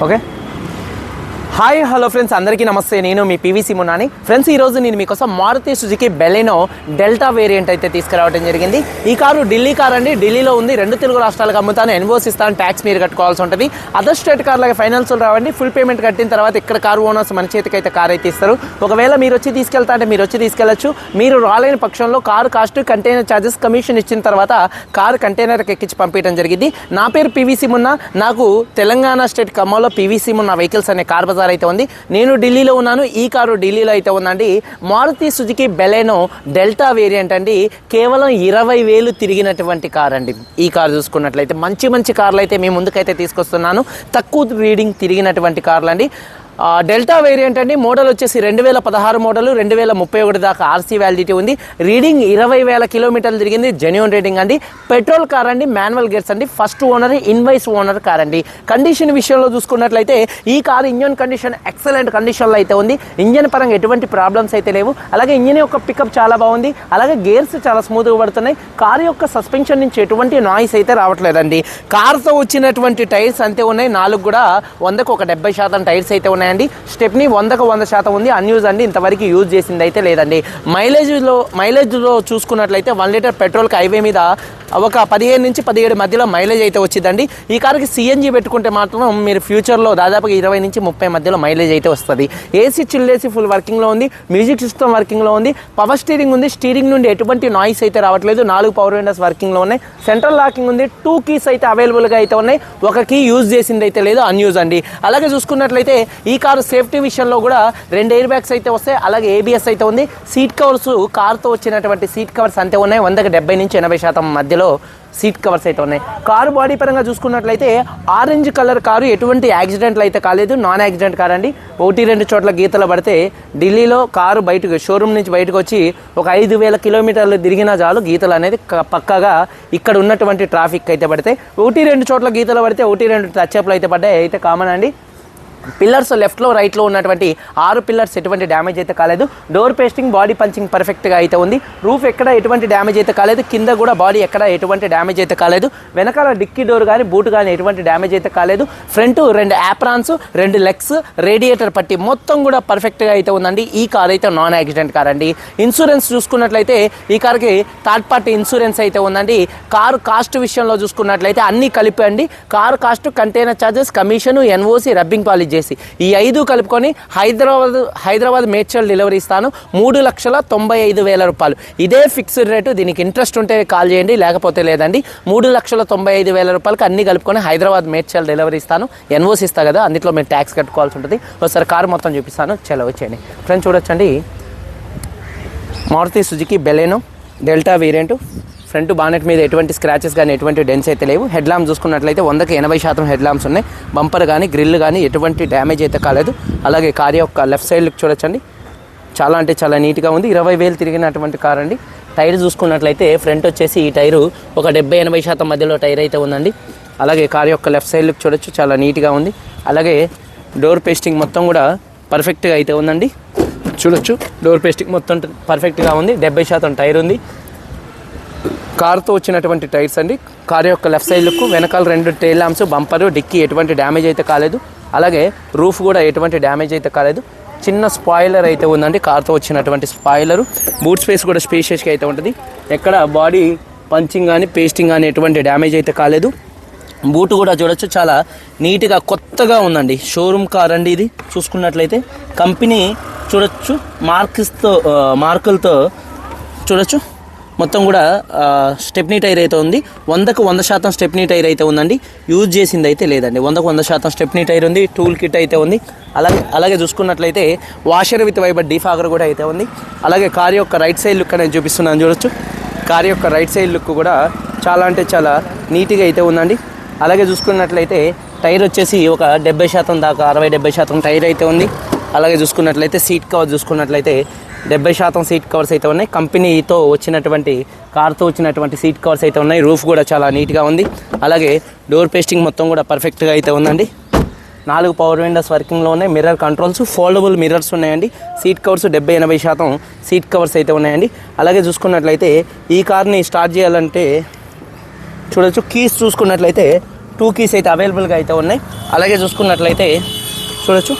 ok hi hello friends అందరికీ నమస్తే. నేను మీ పీవీసీ మున్నాని. ఫ్రెండ్స్ ఈ రోజు నేను మీకోసం Maruti Suzuki Baleno Delta variant అయితే తీసుకురావడం జరిగింది. ఈ కారు ఢిల్లీ కార్ అండి. ఢిల్లీలో ఉంది. రెండు తెలుగు రాష్ట్రాలకు అమ్ముతాను. ఎన్వోస్ ఇస్తాను ట్యాక్స్ మీరు కట్టుకోవాల్సి ఉంటుంది. అదర్ స్టేట్ కార్లకి ఫైనాన్స్ రావండి. ఫుల్ పేమెంట్ కట్టిన తర్వాత ఇక్కడ కారు ఓనర్స్ మన చేతికి అయితే కార్ అయితే ఇస్తారు. ఒకవేళ మీరు వచ్చి తీసుకెళ్తా అంటే మీరు వచ్చి తీసుకెళ్ళొచ్చు మీరు రాలేని పక్షంలో car cost container charges commission ఇచ్చిన తర్వాత కారు కంటైనర్కి ఎక్కించి పంపించడం జరిగింది. నా పేరు పీవీసీ మున్నా. నాకు తెలంగాణ స్టేట్ ఖమ్మంలో పీవీసీ మున్నా వెహికల్స్ అనే కార్ బజార్ అయితే ఉంది. నేను ఢిల్లీలో ఉన్నాను ఈ కారు ఢిల్లీలో అయితే ఉందండి. Maruti Suzuki Baleno Delta variant అండి. కేవలం ఇరవై వేలు తిరిగినటువంటి కార్ అండి. ఈ కార్ చూసుకున్నట్లయితే మంచి మంచి కార్లు అయితే మీ ముందుకైతే తీసుకొస్తున్నాను. తక్కువ రీడింగ్ తిరిగినటువంటి కార్లు అండి డెల్టా వేరియంట్ అండి. మోడల్ వచ్చేసి రెండు వేల పదహారు మోడల్ రెండు వేల ముప్పై ఒకటి దాకా ఆర్సీ వ్యాలిడిటీ ఉంది. రీడింగ్ ఇరవై వేల కిలోమీటర్లు తిరిగింది. జెన్యున్ రేటింగ్ అండి. పెట్రోల్ కార్ అండి మాన్యువల్ గేర్స్ అండి. First owner invoice owner car అండి. కండిషన్ విషయంలో చూసుకున్నట్లయితే ఈ కార్ ఇంజన్ కండిషన్ ఎక్సలెంట్ కండిషన్లో అయితే ఉంది. ఇంజన్ పరంగా ఎటువంటి ప్రాబ్లమ్స్ అయితే లేవు. అలాగే ఇంజన్ యొక్క పికప్ చాలా బాగుంది. అలాగే గేర్స్ చాలా స్మూత్గా పడుతున్నాయి. కార్ యొక్క సస్పెన్షన్ నుంచి ఎటువంటి నాయిస్ అయితే రావట్లేదండి. కార్తో వచ్చినటువంటి టైర్స్ అంతే ఉన్నాయి. నాలుగు కూడా వందకు ఒక డెబ్బై శాతం టైర్స్ అయితే ఉన్నాయి. ఉన్నాయండి. స్టెప్ని వందకు వంద శాతం ఉంది. అన్యూజ్ అండి ఇంతవరకు యూజ్ చేసింది అయితే లేదండి. మైలేజ్లో మైలేజ్లో చూసుకున్నట్లయితే వన్ లీటర్ పెట్రోల్కి హైవే మీద ఒక పదిహేను నుంచి పదిహేడు మధ్యలో మైలేజ్ అయితే వచ్చిందండి. ఈ కార్కి సిఎన్జి పెట్టుకుంటే మాత్రం మీరు ఫ్యూచర్లో దాదాపుగా ఇరవై నుంచి ముప్పై మధ్యలో మైలేజ్ అయితే వస్తుంది. ఏసీ చిల్లేసి ఫుల్ వర్కింగ్లో ఉంది మ్యూజిక్ సిస్టమ్ వర్కింగ్లో ఉంది పవర్ స్టీరింగ్ ఉంది స్టీరింగ్ నుండి ఎటువంటి నాయిస్ అయితే రావట్లేదు. నాలుగు పవర్ విండోస్ వర్కింగ్లో ఉన్నాయి. సెంట్రల్ లాకింగ్ ఉంది టూ కీస్ అయితే అవైలబుల్గా అయితే ఉన్నాయి. ఒక కీ యూజ్ చేసింది అయితే లేదు అన్యూజ్ అండి. అలాగే చూసుకున్నట్లయితే ఈ కారు సేఫ్టీ విషయంలో కూడా రెండు ఎయిర్ బ్యాగ్స్ అయితే వస్తాయి అలాగే ఏబిఎస్ అయితే ఉంది. సీట్ కవర్స్ కార్తో వచ్చినటువంటి సీట్ కవర్స్ అంతే ఉన్నాయి. వందకి డెబ్బై నుంచి ఎనభై శాతం మధ్యలో సీట్ కవర్స్ అయితే ఉన్నాయి. కారు బాడీ పరంగా చూసుకున్నట్లయితే ఆరెంజ్ కలర్ కారు ఎటువంటి యాక్సిడెంట్లు అయితే కాలేదు. నాన్ యాక్సిడెంట్ కార్ అండి. ఒకటి రెండు చోట్ల గీతలు పడితే ఢిల్లీలో కారు బయటకు షోరూమ్ నుంచి బయటకు వచ్చి ఒక ఐదు వేల కిలోమీటర్లు తిరిగినా చాలు గీతలు అనేది పక్కగా ఇక్కడ ఉన్నటువంటి ట్రాఫిక్ అయితే పడితే ఒకటి రెండు చోట్ల గీతలు పడితే ఒకటి రెండు టచ్అప్లు అయితే పడ్డాయి. అయితే కామన్ అండి పిల్లర్స్ లెఫ్ట్లో రైట్లో ఉన్నటువంటి ఆరు పిల్లర్స్ ఎటువంటి డ్యామేజ్ అయితే కాలేదు. డోర్ పేస్టింగ్ బాడీ పంచింగ్ పర్ఫెక్ట్గా అయితే ఉంది. రూఫ్ ఎక్కడ ఎటువంటి డ్యామేజ్ అయితే కాలేదు. కింద కూడా బాడీ ఎక్కడ ఎటువంటి డ్యామేజ్ అయితే కాలేదు. వెనకాల డిక్కీ డోర్ కానీ బూట్ కానీ ఎటువంటి డ్యామేజ్ అయితే కాలేదు. ఫ్రంట్ రెండు యాప్రాన్స్ రెండు లెగ్స్ రేడియేటర్ పట్టి మొత్తం కూడా పర్ఫెక్ట్గా అయితే ఉందండి. ఈ కార్ అయితే నాన్ యాక్సిడెంట్ కార్ అండి. ఇన్సూరెన్స్ చూసుకున్నట్లయితే ఈ కార్కి థర్డ్ పార్టీ ఇన్సూరెన్స్ అయితే ఉందండి. కారు కాస్ట్ విషయంలో చూసుకున్నట్లయితే అన్నీ కలిపి అండి. Car cost container charges commission NOC rubbing policy చేసి ఈ ఐదు కలుపుకొని హైదరాబాద్ హైదరాబాద్ మేడ్చల్ డెలివరీ ఇస్తాను. మూడు లక్షల తొంభై ఐదు వేల రూపాయలు. ఇదే ఫిక్స్డ్ రేటు దీనికి ఇంట్రెస్ట్ ఉంటే కాల్ చేయండి లేకపోతే లేదండి. మూడు లక్షల తొంభై ఐదు వేల రూపాయలకి అన్ని కలుపుకొని హైదరాబాద్ మేడ్చల్ డెలివరీ ఇస్తాను. ఎన్ఓసి ఇస్తా కదా అందులో మీరు ట్యాక్స్ కట్టుకోవాల్సి ఉంటుంది. ఒకసారి కారు మొత్తం చూపిస్తాను చలో వచ్చేయండి ఫ్రెండ్స్ చూడొచ్చండి. Maruti Suzuki Baleno Delta variant. Front bonnet మీద ఎటువంటి స్క్రాచెస్ కానీ ఎటువంటి డెన్స్ అయితే లేవు. హెడ్ ల్యాంప్ చూసుకున్నట్లయితే వందకి ఎనభై శాతం హెడ్ ల్యాంప్స్ ఉన్నాయి. బంపర్ కానీ గ్రిల్ కానీ ఎటువంటి డ్యామేజ్ అయితే కాలేదు. అలాగే కార్ యొక్క లెఫ్ట్ సైడ్ చూడొచ్చండి. చాలా అంటే చాలా నీట్గా ఉంది. ఇరవై వేలు తిరిగినటువంటి కార్ అండి. టైర్ చూసుకున్నట్లయితే ఫ్రంట్ వచ్చేసి ఈ టైరు ఒక డెబ్బై ఎనభై శాతం మధ్యలో టైర్ అయితే ఉందండి. అలాగే కార్ యొక్క లెఫ్ట్ సైడ్ లుక్ చూడొచ్చు. చాలా నీట్గా ఉంది. అలాగే డోర్ పేస్టింగ్ మొత్తం కూడా పర్ఫెక్ట్గా అయితే ఉందండి. చూడొచ్చు. డోర్ పేస్టింగ్ మొత్తం పర్ఫెక్ట్గా ఉంది. డెబ్బై శాతం టైర్ ఉంది. కార్తో వచ్చినటువంటి టైర్స్ అండి. కార్ యొక్క లెఫ్ట్ సైడ్ లుక్ వెనకాల రెండు టైల్ ల్యాంప్స్ బంపర్ డిక్కీ ఎటువంటి డ్యామేజ్ అయితే కాలేదు. అలాగే రూఫ్ కూడా ఎటువంటి డ్యామేజ్ అయితే కాలేదు. చిన్న స్పాయిలర్ అయితే ఉందండి కార్తో వచ్చినటువంటి స్పాయిలర్. బూట్ స్పేస్ కూడా స్పేషియస్గా అయితే ఉంటుంది. ఎక్కడ బాడీ పంచింగ్ కానీ పేస్టింగ్ కానీ ఎటువంటి డ్యామేజ్ అయితే కాలేదు. బూట్ కూడా చూడొచ్చు చాలా నీట్గా కొత్తగా ఉందండి. షోరూమ్ కార్ అండి ఇది చూసుకున్నట్లయితే. కంపెనీ చూడొచ్చు మార్క్స్తో మార్కులతో చూడొచ్చు. మొత్తం కూడా స్టెప్నీ టైర్ అయితే ఉంది. వందకు వంద శాతం స్టెప్నీ టైర్ అయితే ఉందండి. యూజ్ చేసింది అయితే లేదండి. వందకు వంద శాతం స్టెప్నీ టైర్ ఉంది. టూల్ కిట్ అయితే ఉంది. అలాగే అలాగే చూసుకున్నట్లయితే వాషర్ విత్ వైబర్ డీఫాగర్ కూడా అయితే ఉంది. అలాగే కార్ యొక్క రైట్ సైడ్ లుక్ అనేది చూపిస్తున్నాను చూడొచ్చు. కార్ యొక్క రైట్ సైడ్ లుక్ కూడా చాలా అంటే చాలా నీట్గా అయితే ఉందండి. అలాగే చూసుకున్నట్లయితే టైర్ వచ్చేసి ఒక డెబ్బై శాతం దాకా అరవై డెబ్బై శాతం టైర్ అయితే ఉంది. అలాగే చూసుకున్నట్లయితే సీట్ కవర్ చూసుకున్నట్లయితే డెబ్బై శాతం సీట్ కవర్స్ అయితే ఉన్నాయి. కంపెనీతో వచ్చినటువంటి కార్తో వచ్చినటువంటి సీట్ కవర్స్ అయితే ఉన్నాయి. రూఫ్ కూడా చాలా నీట్గా ఉంది. అలాగే డోర్ పేస్టింగ్ మొత్తం కూడా పర్ఫెక్ట్గా అయితే ఉందండి. నాలుగు పవర్ విండోస్ వర్కింగ్లో ఉన్నాయి. మిర్రర్ కంట్రోల్స్ ఫోల్డబుల్ మిర్రర్స్ ఉన్నాయండి. సీట్ కవర్స్ డెబ్బై ఎనభై శాతం సీట్ కవర్స్ అయితే ఉన్నాయండి. అలాగే చూసుకున్నట్లయితే ఈ కార్ని స్టార్ట్ చేయాలంటే చూడొచ్చు. కీస్ చూసుకున్నట్లయితే టూ కీస్ అయితే అవైలబుల్గా అయితే ఉన్నాయి. అలాగే చూసుకున్నట్లయితే చూడొచ్చు.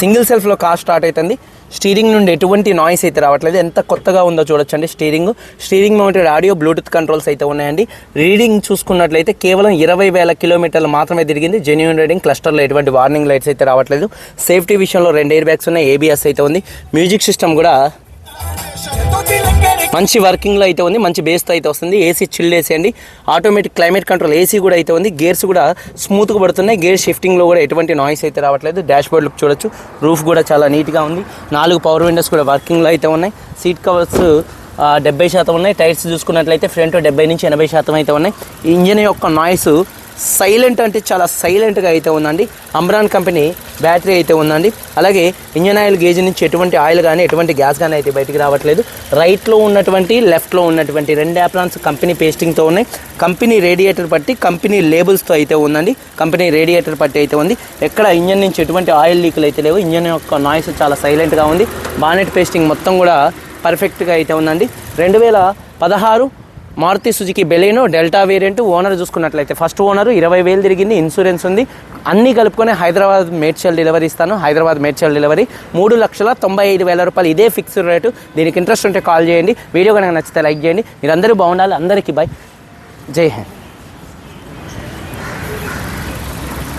సింగిల్ సెల్ఫ్లో కార్ స్టార్ట్ అవుతుంది. స్టీరింగ్ నుండి ఎటువంటి నాయిస్ అయితే రావట్లేదు. ఎంత కొత్తగా ఉందో చూడొచ్చండి steering. Steering mounted audio bluetooth controls అయితే ఉన్నాయండి. రీడింగ్ చూసుకున్నట్లయితే కేవలం ఇరవై వేల కిలోమీటర్లు మాత్రమే తిరిగింది. జెన్యున్ రీడింగ్ క్లస్టర్లో ఎటువంటి వార్నింగ్ లైట్స్ అయితే రావట్లేదు. సేఫ్టీ విషయంలో రెండు ఎయిర్ బ్యాగ్స్ ఉన్నాయి ఏబిఎస్ అయితే ఉంది. మ్యూజిక్ సిస్టమ్ కూడా మంచి వర్కింగ్లో అయితే ఉంది మంచి బేస్తో అయితే వస్తుంది. ఏసీ చిల్డ్ ఏసీ అండి ఆటోమేటిక్ క్లైమేట్ కంట్రోల్ ఏసీ కూడా అయితే ఉంది. గేర్స్ కూడా స్మూత్గా పడుతున్నాయి. గేర్ షిఫ్టింగ్లో కూడా ఎటువంటి నాయిస్ అయితే రావట్లేదు. డాష్ బోర్డ్ లుక్ చూడొచ్చు. రూఫ్ కూడా చాలా నీట్గా ఉంది. నాలుగు పవర్ విండోస్ కూడా వర్కింగ్లో అయితే ఉన్నాయి. సీట్ కవర్స్ డెబ్బై శాతం ఉన్నాయి. టైర్స్ చూసుకున్నట్లయితే ఫ్రంట్ డెబ్బై నుంచి ఎనభై శాతం అయితే ఉన్నాయి. ఈ ఇంజన్ యొక్క నాయిస్ సైలెంట్ అంటే చాలా సైలెంట్గా అయితే ఉందండి. అమ్రాన్ కంపెనీ బ్యాటరీ అయితే ఉందండి. అలాగే ఇంజన్ ఆయిల్ గేజ్ నుంచి ఎటువంటి ఆయిల్ కానీ ఎటువంటి గ్యాస్ కానీ అయితే బయటికి రావట్లేదు. రైట్లో ఉన్నటువంటి లెఫ్ట్లో ఉన్నటువంటి రెండు యాప్రాన్స్ కంపెనీ పేస్టింగ్తో ఉన్నాయి. కంపెనీ రేడియేటర్ పట్టి కంపెనీ లేబుల్స్తో అయితే ఉందండి. కంపెనీ రేడియేటర్ పట్టి అయితే ఉంది. ఎక్కడ ఇంజన్ నుంచి ఎటువంటి ఆయిల్ లీకులు అయితే లేవు. ఇంజన్ యొక్క నాయిస్ చాలా సైలెంట్గా ఉంది. బానెట్ పేస్టింగ్ మొత్తం కూడా పర్ఫెక్ట్గా అయితే ఉందండి. రెండు వేల పదహారు Maruti Suzuki Baleno Delta variant owner చూసుకున్నట్లయితే ఫస్ట్ ఓనర్ ఇరవై వేలు తిరిగింది ఇన్సూరెన్స్ ఉంది. అన్నీ కలుపుకొని హైదరాబాద్ మేడ్చల్ డెలివరీ ఇస్తాను. హైదరాబాద్ మేడ్చల్ డెలివరీ. మూడు లక్షల తొంభై ఐదు వేల రూపాయలు ఇదే ఫిక్స్డ్ రేటు. దీనికి ఇంట్రెస్ట్ ఉంటే కాల్ చేయండి. వీడియో కనుక నచ్చితే లైక్ చేయండి. మీరందరూ బాగుండాలి. అందరికీ బాయ్ జై హింద్.